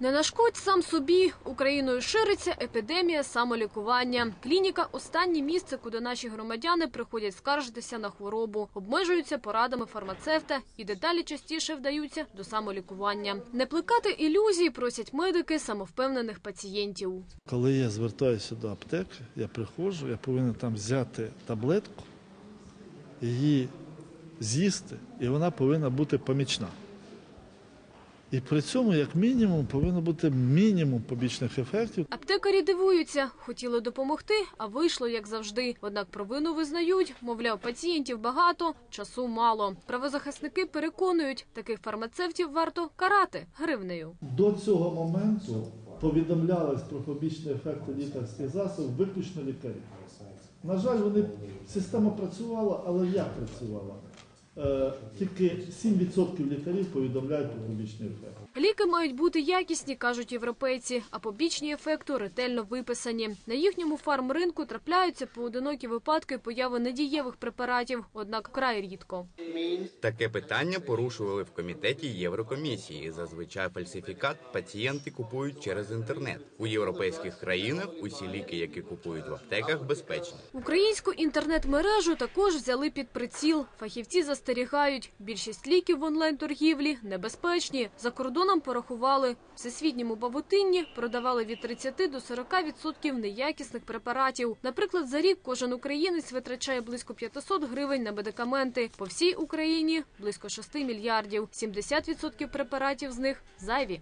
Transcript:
Не нашкодь сам собі. Україною шириться епідемія самолікування. Клініка останнє місце, куди наші громадяни приходять скаржитися на хворобу, обмежуються порадами фармацевта і дедалі частіше вдаються до самолікування. Не плекати ілюзій просять медики самовпевнених пацієнтів. Коли я звертаюся до аптеки, я приходжу, я повинен там взяти таблетку, її з'їсти, і вона повинна бути помічна. І при цьому, як мінімум, повинно бути мінімум побічних ефектів. Аптекарі дивуються, хотіли допомогти, а вийшло як завжди. Однак провину визнають, мовляв, пацієнтів багато, часу мало. Правозахисники переконують, таких фармацевтів варто карати гривнею. До цього моменту повідомлялись про побічні ефекти лікарських засобів виключно лікарі. На жаль, вони система працювала, але як працювала? Е, тільки 7% лікарів повідомляють про побічні ефекти. Ліки мають бути якісні, кажуть європейці, а побічні ефекти ретельно виписані. На їхньому фармринку трапляються поодинокі випадки появи недієвих препаратів, однак вкрай рідко. Таке питання порушували в комітеті Єврокомісії. Зазвичай фальсифікат пацієнти купують через інтернет. У європейських країнах усі ліки, які купують в аптеках, безпечні. Українську інтернет-мережу також взяли під приціл. Фахівці застерігають, більшість ліків в онлайн-торгівлі небезпечні. За кордоном порахували, всесвітньому павутинні продавали від 30 до 40% неякісних препаратів. Наприклад, за рік кожен українець витрачає близько 500 гривень на медикаменти. По всій Україні близько 6 мільярдів. 70% препаратів з них зайві.